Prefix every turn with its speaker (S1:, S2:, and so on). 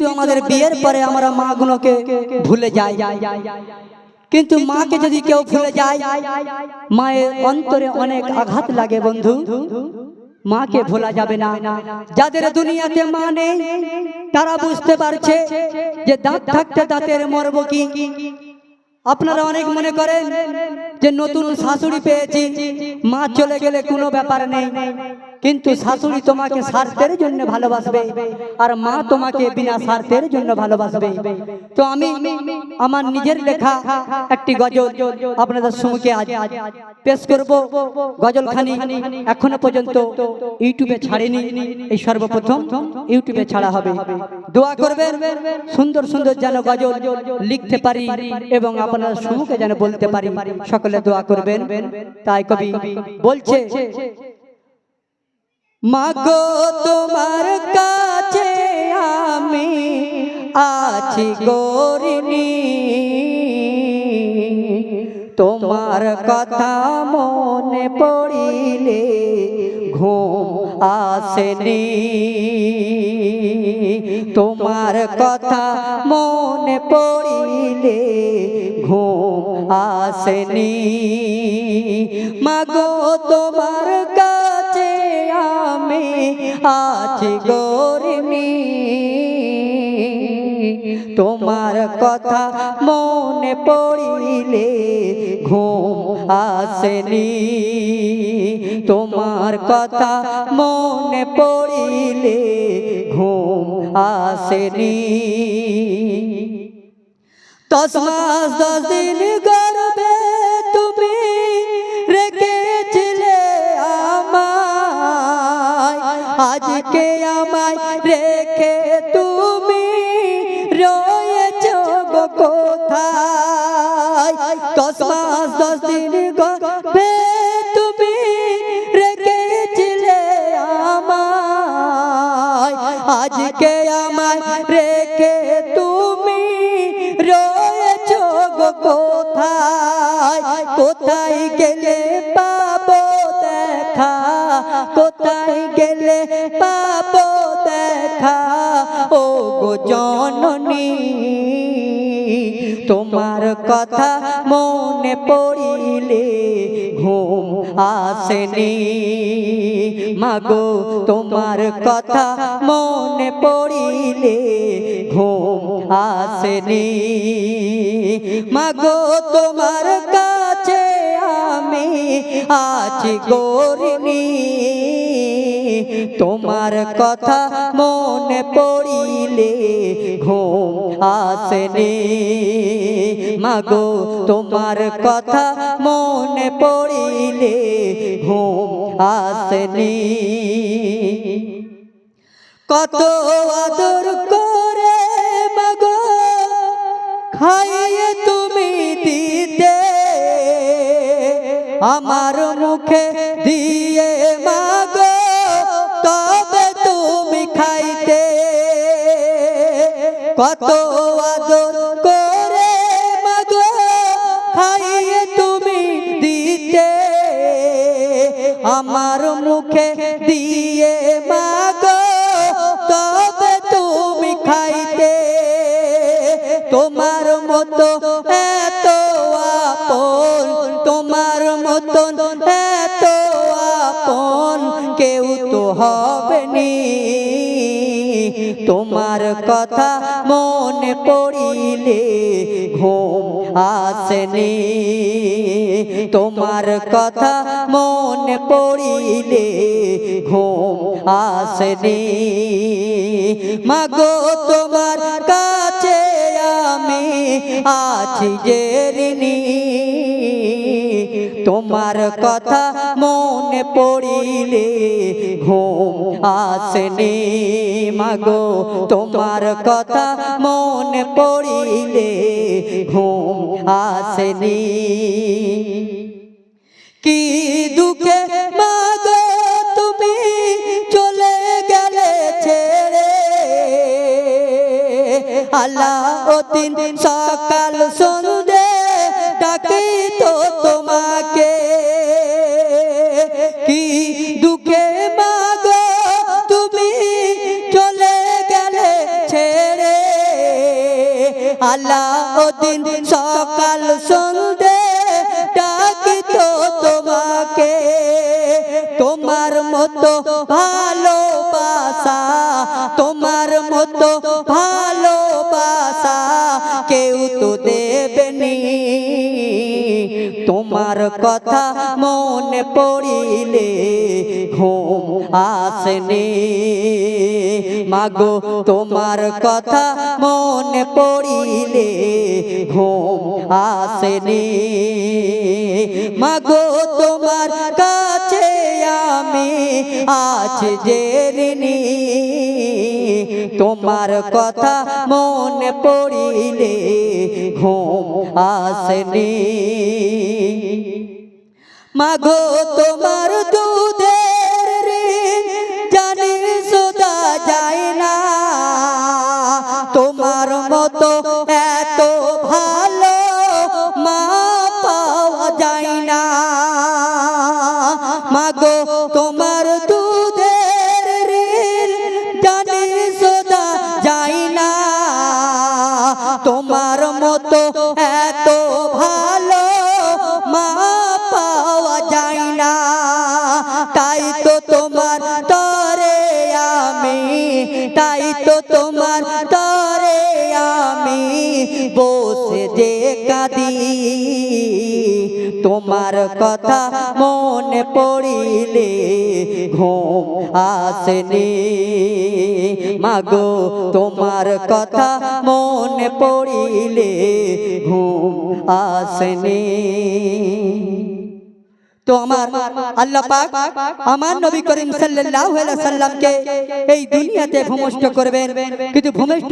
S1: কিন্তু আমাদের বিয়ের পরে আমরা মাগুলোকে ভুলে যাই। কিন্তু মাকে যদি কেউ ভুলে যায়, মায়ের অন্তরে অনেক আঘাত লাগে বন্ধু। মাকে ভোলা যাবে না। যাদের দুনিয়াতে মা নেই, তারা বুঝতে পারছে যে দাঁত থাকতে দাঁতের মরব কি। আপনারা অনেক মনে করেন যে নতুন শাশুড়ি পেয়েছি, মা চলে গেলে কোনো ব্যাপার নেই। কিন্তু শাশুড়ি তোমাকে স্বার্থের জন্য ভালোবাসবে আর মা তোমাকে বিনা স্বার্থের জন্য ভালোবাসবে। তো আমি আমার নিজের লেখা একটি গজল আপনাদের সম্মুখে আজ পেশ করব। গজলখানি এখনও পর্যন্ত ইউটিউবে ছাড়েনি। এই সর্বপ্রথম ইউটিউবে ছাড়া হবে। দোয়া করবেন, সুন্দর সুন্দর যেন গজল লিখতে পারি এবং আপনার সম্মুখে যেন বলতে পারি। সকলে দোয়া করবেন। তাই কবি বলছে মাগো, তোমার কাছে আমি আছি গরিনি। তোমার কথা মনে পড়িলে ঘুম আসেনি। তোমার কথা মনে পড়িলে ঘুম আসেনি। মাগো, তোমার আমি আছি গরিনি তোমার কথা মনে পড়িলে ঘুম আসেনি। তোমার কথা মনে পড়িলে ঘুম আসেনি। দশ মাস দশ দিন গর্বে আমায় রেখে তুমি রয়েছ গো কোথায়? দশ দশ দিন গর্বে তুমি রেখেছিলে আমায়। আজকে আমায় রেখে তুমি রয়েছ গো কোথায়? কোথায় গেলে পাবো দেখা? কোথায় জননী, তোমার কথা মনে পড়িলে ঘুম আসেনি। মাগো, তোমার কথা মনে পড়িলে ঘুম আসেনি। মাগো, তোমার কাছে আমি আছি গরিনি। তোমার কথা মনে পড়িলে ঘুম আসেনি। মাগো, তোমার কথা মনে পড়িলে ঘুম আসেনি। কত আদর করে মাগো, খাইয়ে তুমি দিতে। আমার মুখে দিয়ে মাগো কত আদর করে মাগো, খাইয়ে তুমি দিতে। আমার মুখে দিয়ে মাগো, তবে তুমি খাইতে। তোমার মতো এত আপন, তোমার মতন এত আপন কেউ তো হবে নি তোমার কথা মনে পড়িলে ঘুম আসেনি। তোমার কথা মনে পড়িলে ঘুম আসেনি। মাগো, তোমার কাছে আমি আছি ঋণী। তোমার কথা মনে পড়িলে ঘুম আসেনি। মাগো, তোমার কথা মনে পড়িলে ঘুম আসেনি। কি দুঃখে মাগো, তুমি চলে গেলে ছেড়ে। আল্লাহ দিন সকাল সন্ধে আলাউদ্দিন সকাল সন্ধে ডাকি তো তোমাকে। তোমার মতো ভালোবাসা কথা মনে পড়িলে ঘুম আসেনি। মাগো, তোমার কথা মনে পড়িলে ঘুম আসেনি। মাগো, তোমার কাছে আমি যে ঋণী তোমার কথা মনে পড়িলে ঘুম আসেনি। মাগো, তোমার দুধের জানি সোদা যায় না। তোমার মতো এত ভালো মা পাওয়া যায় না। মাগো, তোমার কাঁদি তোমার কথা মনে পড়িলে ঘুম আসেনি। মাগো, তোমার কথা মনে পড়িলে ঘুম আসেনি। তো আমার আল্লাহ পাক আমার নবী করিম সাল্লাল্লাহু আলাইহি সাল্লামকে এই দুনিয়াতে ভূমিষ্ঠ করবেন। কিন্তু ভূমিষ্ঠ